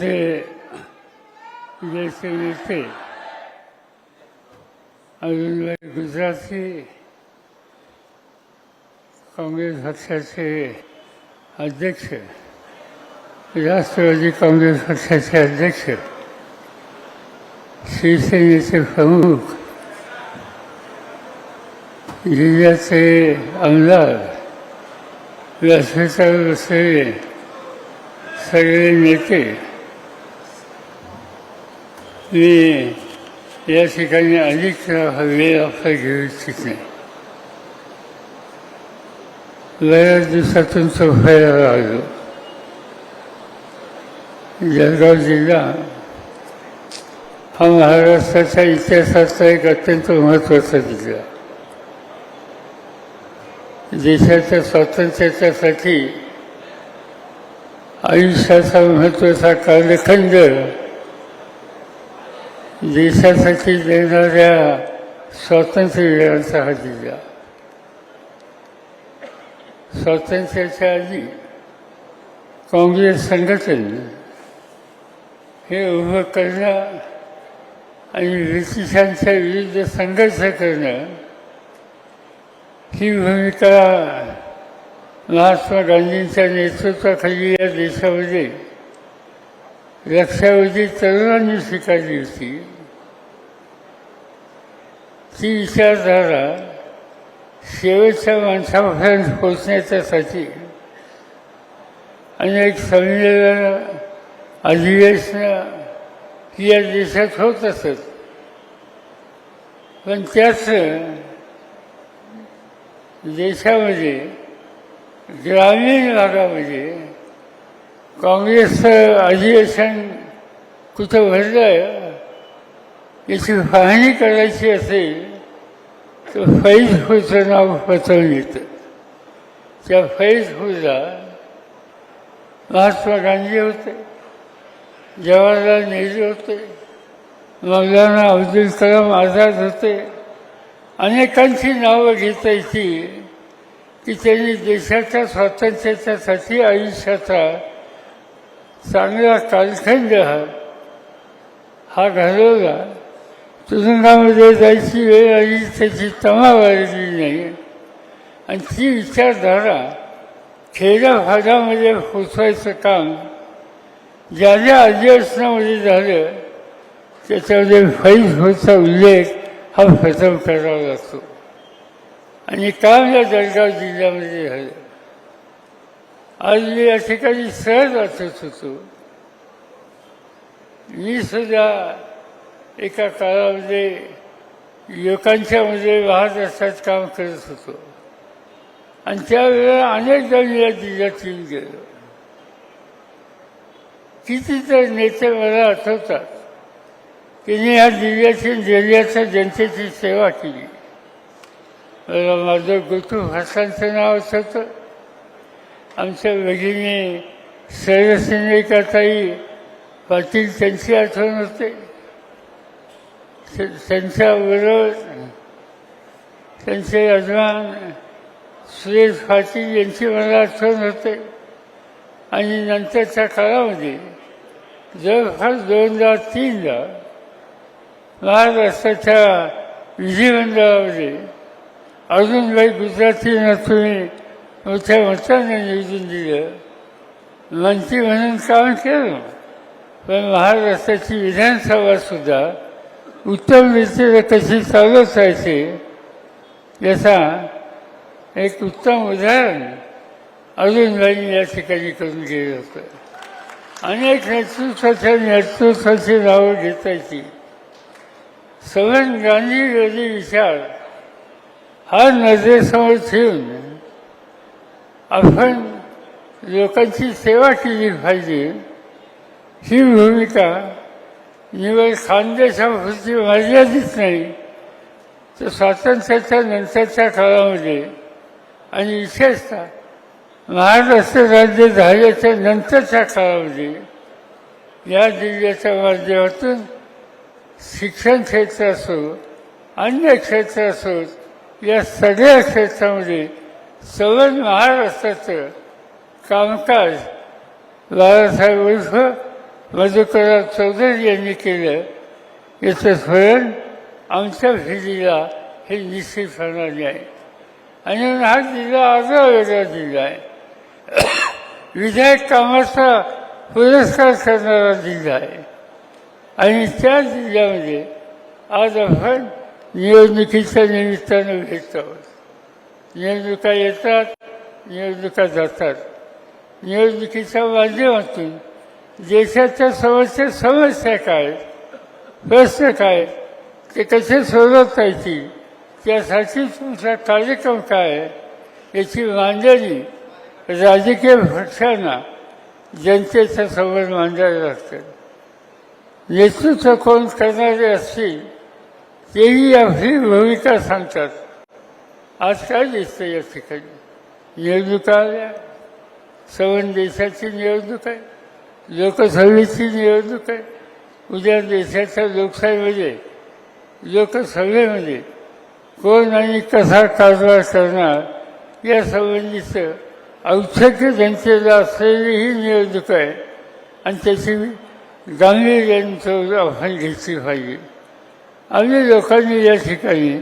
आमचे ज्येष्ठ नेते अजून गुजराती काँग्रेस पक्षाचे अध्यक्ष राष्ट्रवादी काँग्रेस पक्षाचे अध्यक्ष शिवसेनेचे प्रमुख जिल्ह्याचे आमदार व्यासपीठावर बसलेले सगळे नेते मी या ठिकाणी अधिक वेळ आपला घेऊ इच्छित. नाही बऱ्याच दिवसातून चौफायला आलो जळगाव जिल्हा हा महाराष्ट्राच्या इतिहासाचा एक अत्यंत महत्त्वाचा जिल्हा. देशाच्या स्वातंत्र्याच्यासाठी आयुष्याचा महत्त्वाचा कालखंड देशासाठी देणाऱ्या स्वातंत्र्यवीरांचा हा जिल्हा स्वातंत्र्याच्या आधी काँग्रेस संघटन हे उभं करणं आणि ब्रिटिशांच्या विरुद्ध संघर्ष करणं ही भूमिका महात्मा गांधींच्या नेतृत्वाखाली या देशामध्ये लक्षावधी तरुणांनी स्वीकारली होती. ती विचारधारा शेवटच्या माणसापर्यंत पोचण्याच्यासाठी अनेक संमेलन अधिवेशनं ही या देशात होत असत. पण त्याच देशामध्ये ग्रामीण भागामध्ये काँग्रेसचं अधिवेशन कुठं भरलं याची पाहणी करायची असेल तर फैज फूडचं नाव पचवून येतं त्या फैज फूडला महात्मा गांधी होते जवाहरलाल नेहरू होते मौलाना अब्दुल कलाम आझाद होते अनेकांची नावं घेता येतील की त्यांनी देशाच्या स्वातंत्र्याच्यासाठी आयुष्याचा चांगला कालखंड हा। हा घालवला तुरुंगामध्ये जायची वेळ आली त्याची तमा वाढली नाही आणि ती विचारधारा खेड्याभागामध्ये पोचवायचं काम। ज्या ज्या अधिवेशनामध्ये झालं त्याच्यामध्ये फैज होचा उल्लेख हा प्रथम करावा लागतो आणि काम या जळगाव जिल्ह्यामध्ये झालं आज मी या ठिकाणी सहज वाचत होतो. मी सुद्धा एका काळामध्ये युवकांच्यामध्ये वाहत असतात काम करत होतो. आणि त्यावेळेला अनेकदा मी या जिल्ह्यातून गेलो. कितीतर नेते मला आठवतात त्यांनी ह्या जिल्ह्याची जिल्ह्याच्या जनतेची सेवा केली. मला माझं गोटू हसांचं नाव होतं. आमच्या भगिनी सरसेनेकाताई पाटील त्यांची आठवण होते. त्यांच्याबरोबर त्यांचे यजमान सुरेश पाटील यांची मला आठवण होते. आणि नंतरच्या काळामध्ये जवळपास दोनदा तीनदा महाराष्ट्राच्या विधिमंडळामध्ये काही गुजराती नसून मोठ्या मताने निवडून दिलं मंत्री म्हणून काम केलं. पण महाराष्ट्राची विधानसभा सुद्धा उत्तम रीतीने कशी चालत राहायचे याचा एक उत्तम उदाहरण अजूनबाई या ठिकाणी करून गेलं होतं. अनेक नेतृत्वाच्या नेतृत्वाची नावं घेता येतील सवन गांधी विचार हा नजरेसमोर ठेवून आपण लोकांची सेवा केली पाहिजे. ही भूमिका निवड खानदेशापुरती मर्यादित नाही. तर स्वातंत्र्याच्या नंतरच्या काळामध्ये आणि विशेषतः महाराष्ट्र राज्य झाल्याच्या नंतरच्या काळामध्ये या जिल्ह्याच्या माध्यमातून शिक्षण क्षेत्र असो अन्य क्षेत्र असो या सगळ्या क्षेत्रामध्ये सवन महाराष्ट्राचं कामकाज बाळासाहेब उर्फ मधुकरराव चौधरी यांनी केलं. याचं स्मरण आमच्या फिरीला हे निश्चितपणाने आहे आणि हा जिल्हा आजचा वेगळा जिल्हा आहे. विधायक कामाचा पुरस्कार करणारा जिल्हा आहे. आणि त्या जिल्ह्यामध्ये आज आपण निवडणुकीच्या निमित्तानं भेटतो निवडणुका येतात निवडणुका जातात. निवडणुकीच्या माध्यमातून देशाच्या समस्या समस्या काय प्रश्न काय ते कसे सोडवता येतील त्यासाठी तुमचा कार्यक्रम काय आहे याची मांडणी राजकीय पक्षांना जनतेच्या समोर मांडायला लागतं नेतृत्व कोण करणारे असतील तेही आपली भूमिका सांगतात. आज काय दिसतं या ठिकाणी. निवडणुका आल्या सवन देशाची निवडणूक आहे लोकसभेची निवडणूक आहे उद्या देशाच्या लोकशाहीमध्ये लोकसभेमध्ये कोण आणि कसा कारभार करणार या संबंधीचं औषध जनतेला असलेली ही निवडणूक आहे आणि त्याची गांभीर्यानं आपण घेतली पाहिजे. आम्ही लोकांनी या ठिकाणी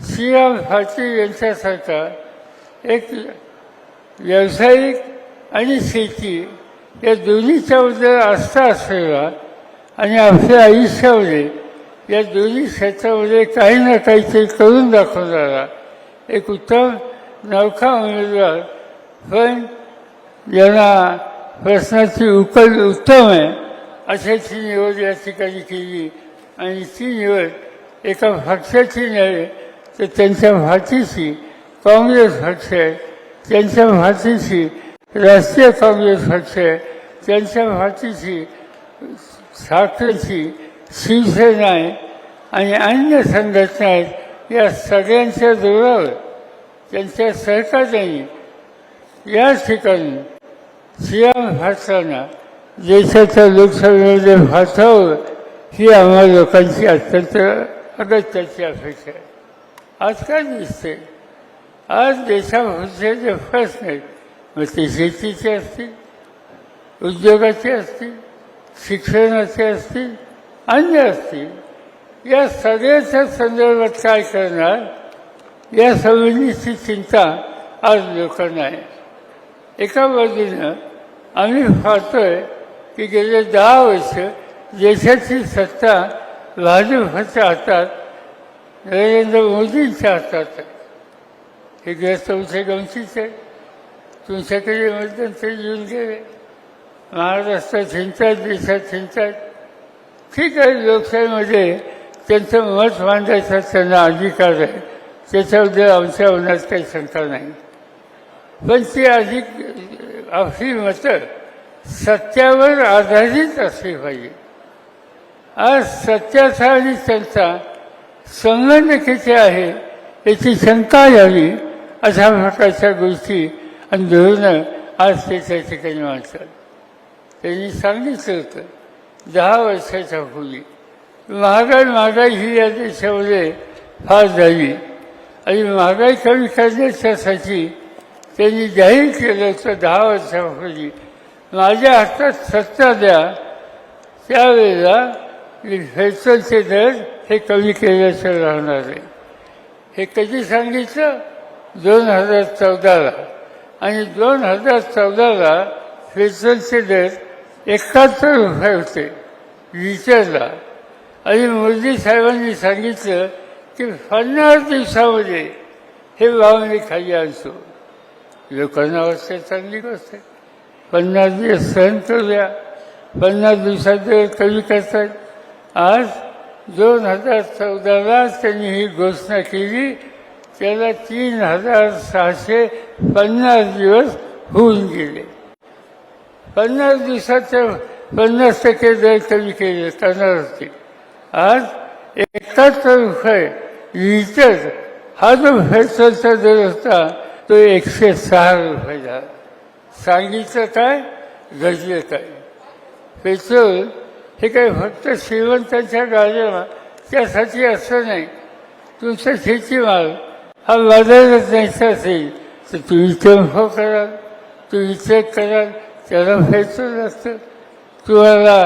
श्रीराम भारती यांच्यासारखा एक व्यावसायिक आणि शेती या दोन्हीच्या आस्था असलेला आणि आपल्या आयुष्यामध्ये या दोन्ही क्षेत्रामध्ये काही ना काहीतरी करून दाखवणारा एक उत्तम नौका उमेदवार पण यांना प्रश्नाची उकल उत्तम आहे. अशाची निवड या ठिकाणी केली आणि ती निवड एका पक्षाची नव्हे तर त्यांच्या भाषेची काँग्रेस पक्ष आहे त्यांच्या भाषेची राष्ट्रीय काँग्रेस पक्ष त्यांच्या भाषेची साखरेची शिवसेना आहे आणि अन्य संघटना आहेत या सगळ्यांच्या जोरावर त्यांच्या सहकार्याने या ठिकाणी श्रीराम भाषांना देशाच्या लोकसभेमध्ये भासावं ही आम्हा लोकांची अत्यंत अगत्याची अपेक्षा आहे. आज काय दिसते. आज देशाभरचे जे प्रश्न मग ते शेतीचे असतील उद्योगाचे असतील शिक्षणाचे असतील अन्य असतील या सगळ्याच्या संदर्भात काय करणार? या संबंधीची चिंता आज लोकांना आहे. एका बाजूनं आम्ही पाहतोय की गेले दहा वर्ष देशाची सत्ता भाजपच्या हातात नरेंद्र मोदींच्या हातात आहे. हे ग्रस्त तुमचे गमतीच आहे तुमच्याकडे मध्यंतरी येऊन गेले. महाराष्ट्रात हिंतात देशात हिंतात ठीक आहे लोकशाहीमध्ये त्यांचं मत मांडायचा त्यांना अधिकार आहे. त्याच्याबद्दल आमच्या मनात काही शंका नाही. पण ती अधिक आपली मतं सत्यावर आधारित असली पाहिजे. आज सत्याचा आणि त्यांचा संबंध किती आहे याची शंका झाली अशा प्रकारच्या गोष्टी आणि धोरणं आज त्याच्या ठिकाणी माणसात त्यांनी सांगितलं होतं दहा वर्षाच्या पूर्वी महागाई महागाई ही या देशामध्ये फार झाली. आणि महागाई कमी करण्याच्यासाठी त्यांनी जाहीर केलं होतं दहा वर्षापूर्वी माझ्या हातात सत्ता द्या त्यावेळेला पेट्रोलचे दर हे कमी केल्याचं राहणार आहे. हे कधी सांगितलं? दोन हजार चौदाला. आणि दोन हजार चौदाला फेसलचे दर एकाहत्तर रुपये होते लिटरला आणि मोदी साहेबांनी सांगितलं की पन्नास दिवसामध्ये हे भाव मी खाली आणतो. लोकांना वाटते चांगली गोष्ट आहे. पन्नास दिवस सहन करूया. पन्नास दिवसात कमी करतात. आज दोन हजार चौदाला त्यांनी ही घोषणा केली. त्याला तीन हजार सहाशे पन्नास दिवस होऊन गेले. पन्नास दिवसाच्या पन्नास टक्के दर कमी केले करणार होते आज एकाहत्तर रुपये लिटर हा जो पेट्रोलचा दर होता तो एकशे सहा रुपये झाला. सांगितलं काय? घडलं काय? पेट्रोल हे काही फक्त श्रीमंतांच्या गाड्या त्यासाठी असं नाही. तुमचा शेतीमाल हा बाजारात न्यायचा असेल तर तुम्ही टेम्पो कराल तुम्ही चेक कराल त्याला पेट्रोल असतं तुम्हाला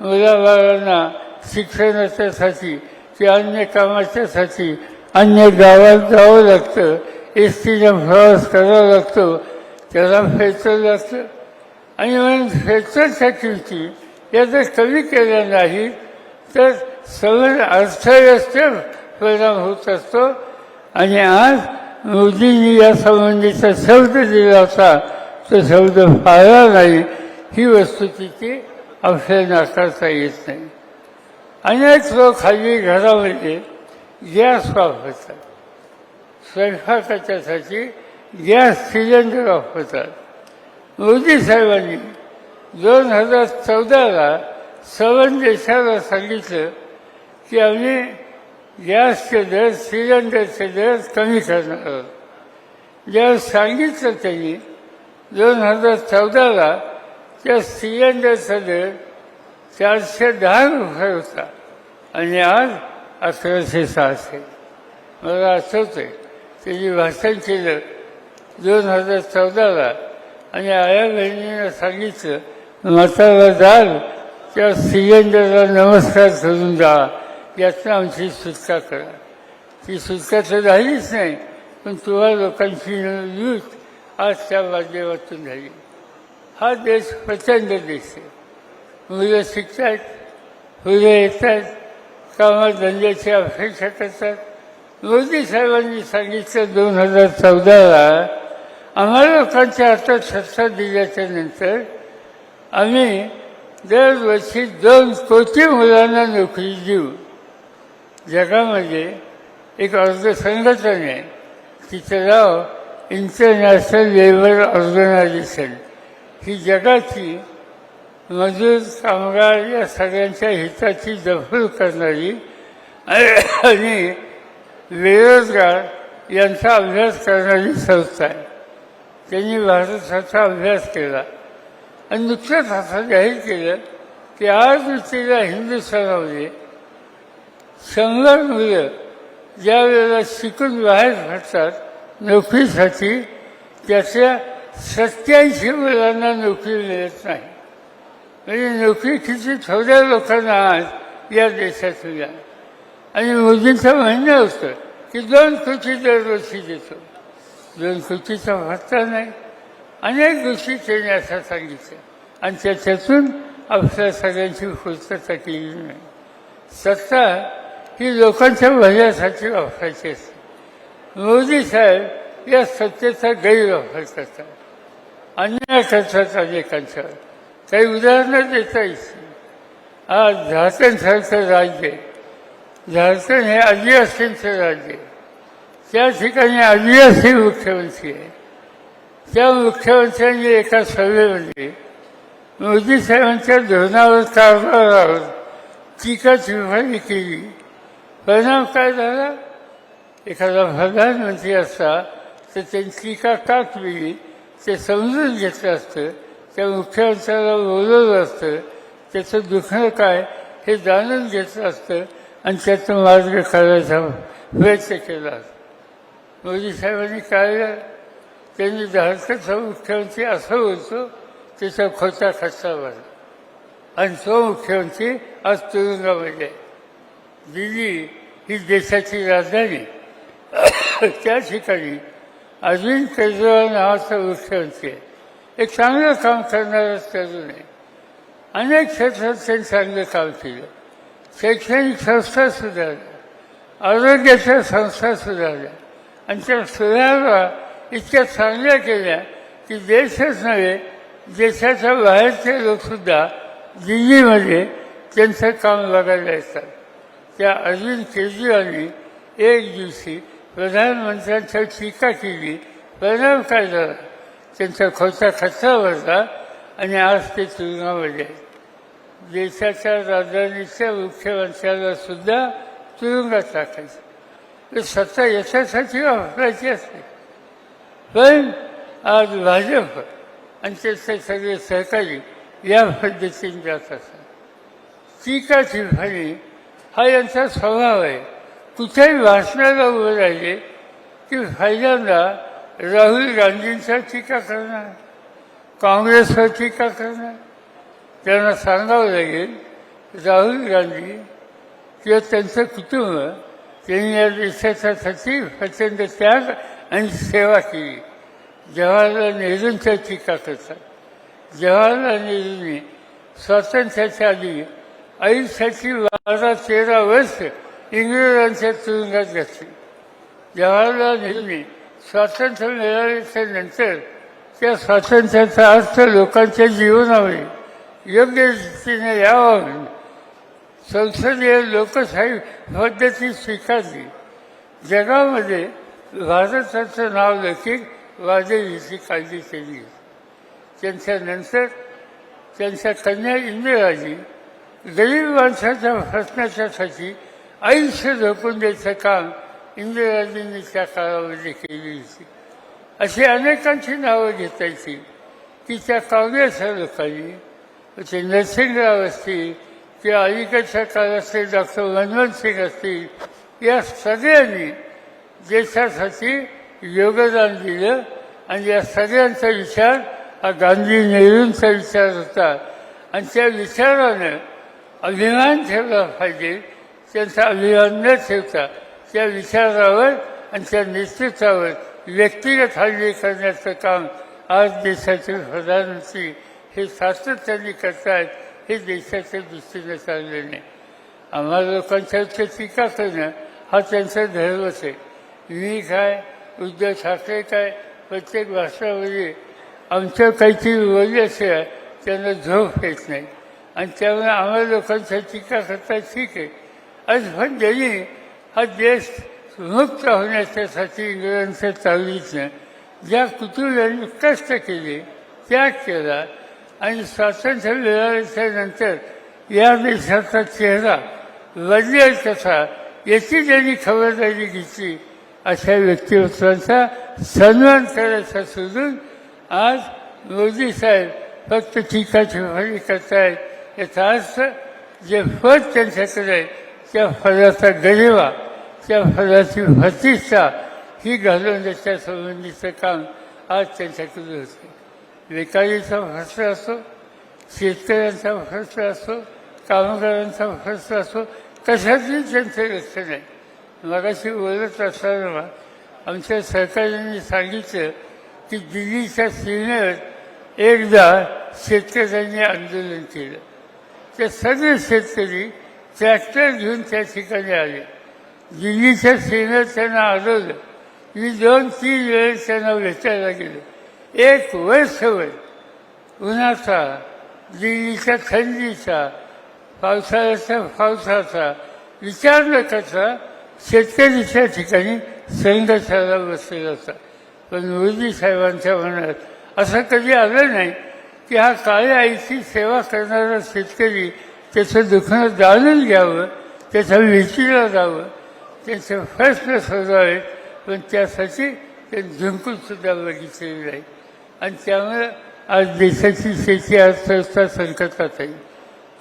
मुलाबाळांना शिक्षणाच्यासाठी ते अन्य कामाच्यासाठी अन्य गावात जावं लागतं एस टीनं प्रवास करावा लागतो त्याला पेट्रोल असतं आणि म्हणून पेट्रोलच्या किमती या जर कमी केल्या नाही तर समज अर्थव्यवस्थेवर परिणाम होत असतो. आणि आज मोदींनी या संबंधीचा शब्द दिला होता तो शब्द पाळला नाही. ही वस्तुस्थिती आपल्याला नाकारता येत नाही. अनेक लोक हल्ली घरामध्ये गॅस वापरतात. स्वयंपाकाच्यासाठी गॅस सिलेंडर वापरतात. मोदी साहेबांनी दोन हजार चौदाला सवन देशाला सांगितलं की आम्ही गॅसचे दर सिलेंडरचे दर कमी करणार आहोत. जेव्हा सांगितलं त्यांनी दोन हजार चौदाला त्या सिलेंडरचा दर चारशे दहा रुपये होता. आणि आज अकराशे सहाशे. मला आठवतं आहे त्यांनी भाषण केलं दोन हजार चौदाला. आणि आया बहिणीनं सांगितलं म्हातारा जाल त्या सिलेंडरला नमस्कार करून जा याचं आमची सुटका करा. ती सुटका तर झालीच नाही पण तुम्हा लोकांची युथ आज त्या माध्यमातून झाली. हा देश प्रचंड देश आहे. मुलं शिकतात मुलं येतात कामधंद्याची अपेक्षा करतात. मोदी साहेबांनी सांगितलं दोन हजार चौदाला आम्हाला लोकांच्या हातात सत्ता दिल्याच्या नंतर आम्ही दरवर्षी दोन कोटी मुलांना नोकरी देऊ. जगामध्ये एक अर्ज संघटना आहे. तिचं नाव इंटरनॅशनल लेबर ऑर्गनायझेशन ही जगाची मजूर कामगार या सगळ्यांच्या हिताची दखल करणारी आणि बेरोजगार यांचा अभ्यास करणारी संस्था आहे. त्यांनी भारताचा अभ्यास केला. आणि नुकतंच आता जाहीर केलं की आज तिला हिंदुस्थानामध्ये शंभर मुलं ज्या वेळेला शिकून बाहेर पडतात नोकरीसाठी त्याच्या सत्याऐंशी मुलांना नोकरी मिळत नाही. म्हणजे नोकरी किती थोड्या लोकांना आज या देशात मिळा आणि मोदींचं म्हणणं होतं की दोन कोटी दरवर्षी देतो. दोन कोटीचा भत्ता नाही. अनेक गोष्टी त्यांनी असं सांगितलं. आणि त्याच्यातून आपल्या सगळ्यांची पूर्तता केली नाही. सत्ता ही लोकांच्या भल्यासाठी वापरायची असते. मोदी साहेब या सत्तेचा गैरवापर करतात अन्याय करतात अनेकांच्यावर काही उदाहरणं देता येतील. आज झारखंडसारखं राज्य झारखंड हे आदिवासींचं राज्य. त्या ठिकाणी आदिवासी मुख्यमंत्री आहे त्या मुख्यमंत्र्यांनी एका सभेमध्ये मोदी साहेबांच्या धोरणावर कारभारावर टीका टिप्पणी केली. परिणाम काय झाला? एखादा प्रधानमंत्री असता तर त्यांची टीका का केली? ते समजून घेतलं असतं. त्या मुख्यमंत्र्याला बोलवलं असतं. त्याचं दुखणं काय हे जाणून घेतलं असतं आणि त्याचं मार्ग काढायचा प्रयत्न केला. मोदी साहेबांनी काय त्यांनी झारखंडचा मुख्यमंत्री असं होतं त्याच्या खोटा खर्चा भरला आणि तो मुख्यमंत्री आज तुरुंगामध्ये म्हणजे, दिल्ली ही देशाची राजधानी. त्या ठिकाणी अरविंद केजरीवाल नावाचा मुख्यमंत्री आहे. एक चांगलं काम करणारा तरुण आहे अनेक क्षेत्रात त्यांनी चांगलं काम केलं. शैक्षणिक संस्था सुधारल्या. आरोग्याच्या संस्था सुधारल्या. आणि त्या सुधारणा इतक्या चांगल्या केल्या की देशच नव्हे देशाच्या बाहेरचे लोकसुद्धा दिल्लीमध्ये त्यांचं काम बघायला येतात. त्या अरविंद केजरीवालनी एक दिवशी प्रधानमंत्र्यांच्या टीका केली परिणाम काय झाला? त्यांचा खोटा खर्चा भरला आणि आज ते तुरुंगामध्ये आहेत. देशाच्या राजधानीच्या मुख्यमंत्र्याला सुद्धा तुरुंगात टाकायचं. सत्ता याच्यासाठी वापरायची असते. पण आज भाजप आणि त्याचे सगळे सहकारी या पद्धतीने जात असतात. टीका टिप्पणी हा यांचा स्वभाव आहे. कुठेही भाषणाला उभं राहिले की पहिल्यांदा राहुल गांधींचा टीका करणार काँग्रेसवर टीका करणार. त्यांना सांगावं लागेल राहुल गांधी किंवा त्यांचं कुटुंब त्यांनी या देशासाठी प्रचंड त्याग आणि सेवा केली. जवाहरलाल नेहरूंच्या टीका करतात जवाहरलाल नेहरूंनी स्वातंत्र्याच्या आधी आयुष्याची बारा तेरा वर्ष इंग्रजांच्या तुरुंगात घातली. जवाहरलाल नेहरूंनी स्वातंत्र्य मिळाल्याच्या नंतर त्या स्वातंत्र्याचा अर्थ लोकांच्या जीवनावर योग्य रीतीने यावा. म्हणून संसदीय लोकशाही पद्धती स्वीकारली. जगामध्ये भारताचं नाव देखील वाजवीची काळजी केली. त्यांच्यानंतर त्यांच्या कन्या इंदिराजी गरीब माणसाच्या हसण्याच्यासाठी आयुष्य झोपून द्यायचं काम इंदिराजींनी त्या काळामध्ये केली होती. अशी अनेकांची नावं घेता येतील. की त्या काँग्रेस लोकांनी ते नरसिंहराव असतील किंवा अलीकडच्या काळातले डॉक्टर मनमोहन सिंग असतील या सगळ्यांनी देशासाठी योगदान दिलं आणि या सगळ्यांचा विचार हा गांधी नेहरूंचा विचार होता. आणि त्या विचारानं अभिमान ठेवला पाहिजे. त्यांचा अभिमान न ठेवता त्या विचारावर आणि त्या नेतृत्वावर व्यक्तिगत हल्ले करण्याचं काम आज देशाचे प्रधानमंत्री हे सातत्याने करतायत हे देशाच्या दृष्टीने चाललं नाही. आम्हाला लोकांच्या टीका करणं हा त्यांचा धर्मच आहे. मी काय उद्धव ठाकरे काय प्रत्येक भाषणामध्ये आमचं काहीतरी बोलल्याशिवाय त्यांना झोप येत नाही. आणि त्यामुळे आम्हाला लोकांच्या टीका करता ठीक आहे. आज पण ज्यांनी हा देश मुक्त होण्याच्यासाठी इंग्रजांच्या नाही ज्या कुटुंबियांनी कष्ट केले त्याग केला आणि स्वातंत्र्य मिळाल्याच्या नंतर या देशाचा चेहरा बदलेल कसा याची ज्यांनी खबरदारी घेतली. अशा व्यक्तिमत्वांचा सन्मान करायचा सोडून आज मोदी साहेब फक्त टीका टिप्पणी करतायत. याचा अर्थ जे फळ त्यांच्याकडे आहे त्या फळाचा गरिबा त्या फळाची प्रतिष्ठा ही घालवण्याच्या संबंधीचं काम आज त्यांच्याकडे होतं बेकारीचा प्रश्न असो शेतकऱ्यांचा प्रश्न असो कामगारांचा प्रश्न असो कशातही त्यांचं लक्ष नाही. मगाशी बोलत असताना आमच्या सरकारने सांगितलं की दिल्लीच्या सीमेवर एकदा शेतकऱ्यांनी आंदोलन केलं. ते सगळे शेतकरी ट्रॅक्टर घेऊन त्या ठिकाणी आले. दिल्लीच्या सीमेवर त्यांना आढळलं मी दोन तीन वेळेस त्यांना भेटायला गेलो. एक वर्षभर उन्हाचा दिल्लीच्या थंडीचा पावसाळ्याचा पावसाचा विचार न करता शेतकरीच्या ठिकाणी संघर्षाला बसलेला होता पण मोदी साहेबांच्या मनात असं कधी आलं नाही की हा काळ्या आईची सेवा करणारा शेतकरी त्याचं दुखणं जाणून घ्यावं त्याच्या विचीला जावं त्याचे प्रश्न सोडवावेत पण त्यासाठी ते झुंकून सुद्धा बघितलेलं आणि त्यामुळे आज देशाची शेती अर्थव्यवस्था संकटात आहे.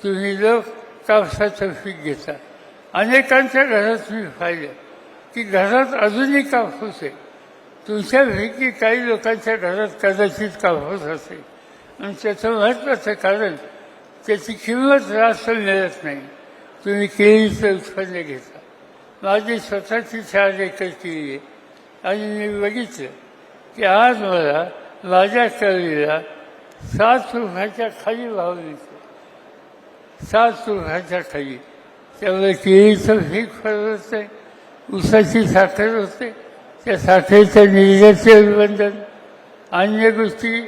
तुम्ही लोक कापसाचं पीक घेता. अनेकांच्या घरात मी पाहिलं. की घरात अजूनही कापूस आहे? तुमच्यापैकी काही लोकांच्या घरात कदाचित कापूस असेल? आणि त्याचं महत्त्वाचं कारण त्याची किंमत जास्त मिळत नाही. तुम्ही केळीचं उत्पन्न घेता. माझी स्वतःची चार एकर केळी आहे. आणि मी बघितलं की आज मला माझ्या केळीला सात रुपयाच्या खाली भाव मिळतो सात रुपयाच्या खाली. त्यामुळे केळीचं पीक फरक असते ऊसाची साखर होते त्या साखरेच्या निर्याचे बंधन अन्य गोष्टी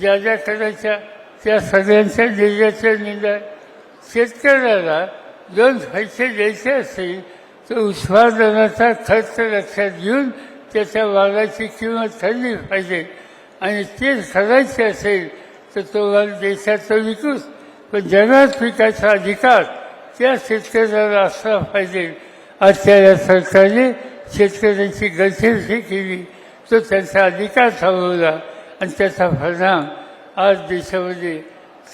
ज्या ज्या करायच्या त्या सगळ्यांच्या निर्याचे निंदा. शेतकऱ्याला दोन पैसे द्यायचे असेल तर उत्पादनाचा खर्च लक्षात घेऊन त्याच्या वागाची किंमत ठरली पाहिजे. आणि ते करायचे असेल तर तो माल देशाचा विकूच पण जगात पिकाचा अधिकार त्या शेतकऱ्याला असला पाहिजे. असलेल्या सरकारने शेतकऱ्यांची गळचेपी केली. तो त्यांचा अधिकार थांबवला आणि त्याचा परिणाम आज देशामध्ये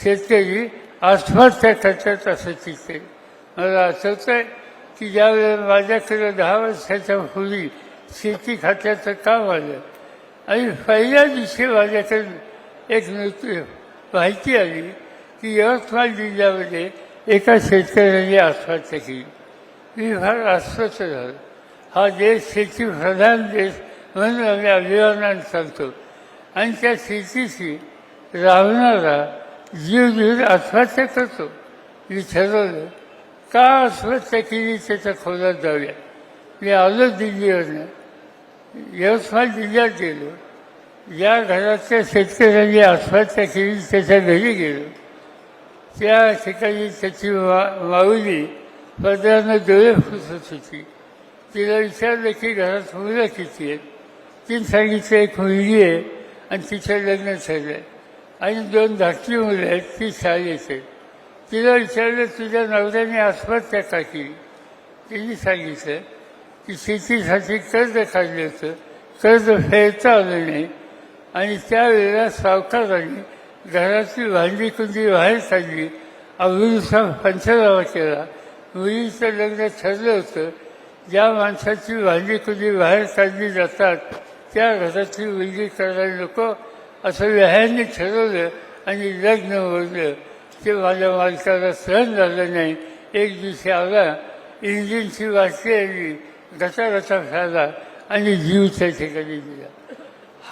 शेतकरी आत्महत्या करतात असं तिथे मला आठवतं आहे की ज्यावेळेला माझ्याकडे दहा वर्षाच्या पूर्वी शेती खात्याचं काम आलं आणि पहिल्या दिवशी माझ्याकडे एक नृत्य माहिती आली की यवतमाळ जिल्ह्यामध्ये एका शेतकऱ्याने आत्महत्या केली. मी फार अस्वस्थ झालो. हा देश शेती प्रधान देश म्हणून आम्ही अभिमानाने सांगतो. आणि त्या शेतीशी राहणारा जीव जीव आत्महत्या करतो. मी ठरवलं का आत्महत्या केली त्याच्या खोलात जाऊया. मी आलो दिल्लीवरनं. यवतमाळ जिल्ह्यात गेलो. ज्या घरातल्या शेतकऱ्यांनी आत्महत्या केली त्याच्या घरी गेलो. त्या ठिकाणी त्याची माऊली पदरानं डोळे फुसत होती तिला विचारलं की घरात मुलं किती आहेत? तीन सांगितलं एक मुलगी आहे आणि तिचं लग्न झालं आणि दोन धाकटी मुलं आहेत ती शाळेत आहेत. तिला विचारलं तुझ्या नवऱ्याने आत्महत्या का केली? तिने सांगितलं की शेतीसाठी कर्ज काढलं होतं. कर्ज फेडता आलं नाही आणि त्यावेळेला सावकारांनी घरातली भांडी कुंडी बाहेर काढली अभिरुचा पंचनामा केला. मुलीचं लग्न ठरलं होतं. ज्या माणसाची भांडी कुंडी बाहेर काढली जातात त्या घरातली मुलगी करायला नको. असं व्यायाने ठरवलं आणि लग्न मोडलं. ते माझ्या मालकाला सहन झालं नाही. एक दिवशी आला. इंजिनची वाटली आली. गटा गटा झाला आणि जीव त्या ठिकाणी दिला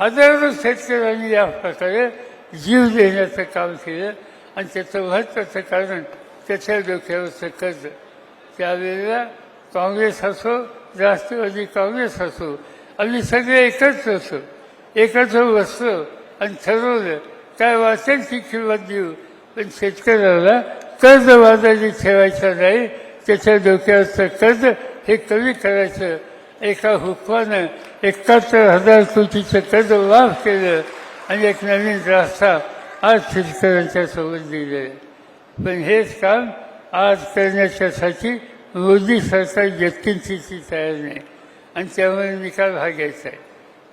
हजारो शेतकऱ्यांनी या प्रकारे जीव देण्याचं काम केलं. आणि त्याचं महत्त्वाचं कारण त्याच्या डोक्यावरचं कर्ज त्यावेळेला काँग्रेस असो राष्ट्रवादी काँग्रेस असो आम्ही सगळे एकत्र असो. एकत्र बसलो आणि ठरवलं काय वाटेल ती किंमत देऊ. पण शेतकऱ्याला कर्ज वाजायला ठेवायचं नाही त्याच्या डोक्यावरचं कर्ज हे कमी करायचं. एका हुकमानं एकाहत्तर हजार कोटीचं कर्ज माफ केलं. आणि एक नवीन रास्ता आज शेतकऱ्यांच्या सोबत दिले पण हेच काम आज करण्याच्यासाठी मोदी सरकार यत्किंचितही तयार नाही. आणि त्यामुळे निकाल हा घ्यायचा आहे.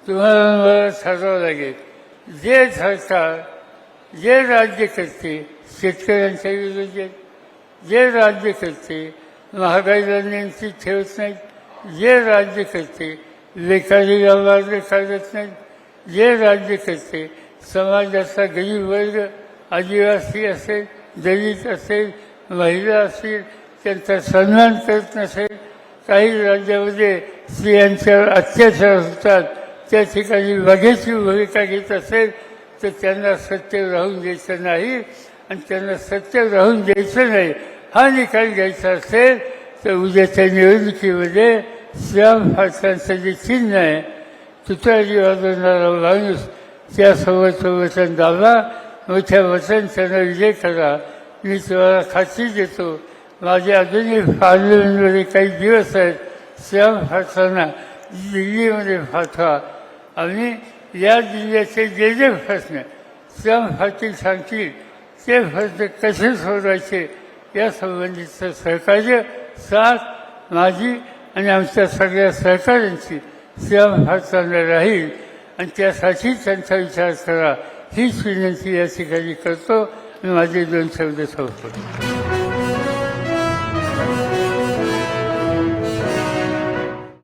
तुम्हाला मला ठरवावं लागेल जे सरकार जे राज्य करते शेतकऱ्यांच्या विरोधात जे राज्य करते महागाईला नियंत्रित ठेवत नाहीत जे राज्य करते बेकारीला मार्ग काढत नाहीत जे राज्य करते समाजाचा गरीब वर्ग आदिवासी असेल दलित असेल महिला असतील त्यांचा सन्मान करत नसेल काही राज्यामध्ये स्त्रियांच्यावर अत्याचार होतात त्या ठिकाणी बघ्याची भूमिका घेत असेल तर त्यांना सत्य राहून द्यायचं नाही आणि त्यांना सत्य राहून द्यायचं नाही हा निकाल घ्यायचा असेल तर उद्याच्या निवडणुकीमध्ये श्याम फाटकांचं जे चिन्ह आहे तुतारी वाजवणारा माणूस त्यासोबत वचन दाबा मोठ्या वचन त्यांना विजय करा मी तुम्हाला खात्री देतो माझे अजूनही पार्लमेंटमध्ये काही दिवस आहेत श्याम फाटकांना दिल्लीमध्ये पाठवा आणि या जिल्ह्याचे जे जे प्रश्न श्रम फाटील सांगतील ते प्रश्न कसे सोडवायचे यासंबंधीचं सहकार्य साथ माझी आणि आमच्या सगळ्या सहकाऱ्यांची श्रम फाटताना राहील आणि त्यासाठी त्यांचा विचार करा. हीच विनंती या ठिकाणी करतो. आणि माझे दोन शब्द संपतो